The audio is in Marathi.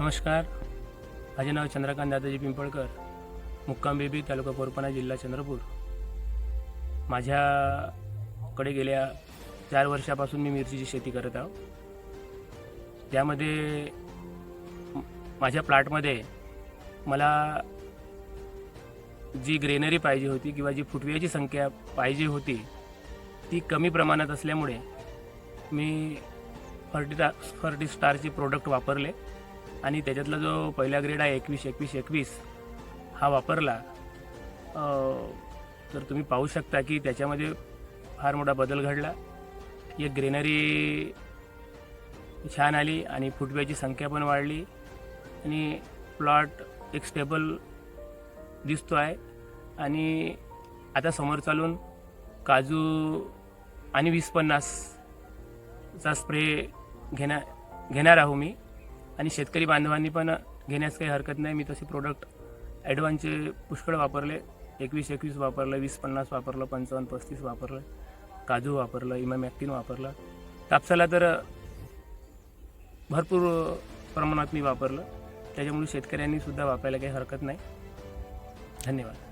नमस्कार. माझे नाव चंद्रकांत दादाजी पिंपळकर मुक्काम बेबी तालुका कोरपणा जिल्हा चंद्रपूर. माझ्याकडे गेल्या चार वर्षापासून मी मिरचीची शेती करत आहो. त्यामध्ये माझ्या प्लॉटमध्ये मला जी ग्रेनरी पाहिजे होती किंवा जी फुटव्याची संख्या पाहिजे होती ती कमी प्रमाणात असल्यामुळे मी फर्टिटा फर्टी स्टारचे प्रोडक्ट वापरले. आणि त्याच्यातला जो पहिला ग्रेड आहे एकवीस एकवीस एकवीस हा वापरला तर तुम्ही पाहू शकता की त्याच्यामध्ये फार मोठा बदल घडला. एक ग्रेनरी छान आली आणि फुटव्याची संख्या पण वाढली आणि प्लॉट एक स्टेबल दिसतो आहे. आणि आता समोर चालून काजू आणि वीस पन्नासचा स्प्रे घेण्या घेणार आहो मी. आणि शेतकरी बांधवांनी पण घेण्यास काही हरकत नाही. मी तसे प्रोडक्ट ॲडव्हान्सचे पुष्कळ वापरले. एकवीस एकवीस वापरलं वीस पन्नास वापरलं पंचावन्न पस्तीस वापरलं काजू वापरलं इमामॅक्टिन वापरलं. कापसाला तर भरपूर प्रमाणात मी वापरलं. त्याच्यामुळे शेतकऱ्यांनी सुद्धा वापरायला काही हरकत नाही. धन्यवाद.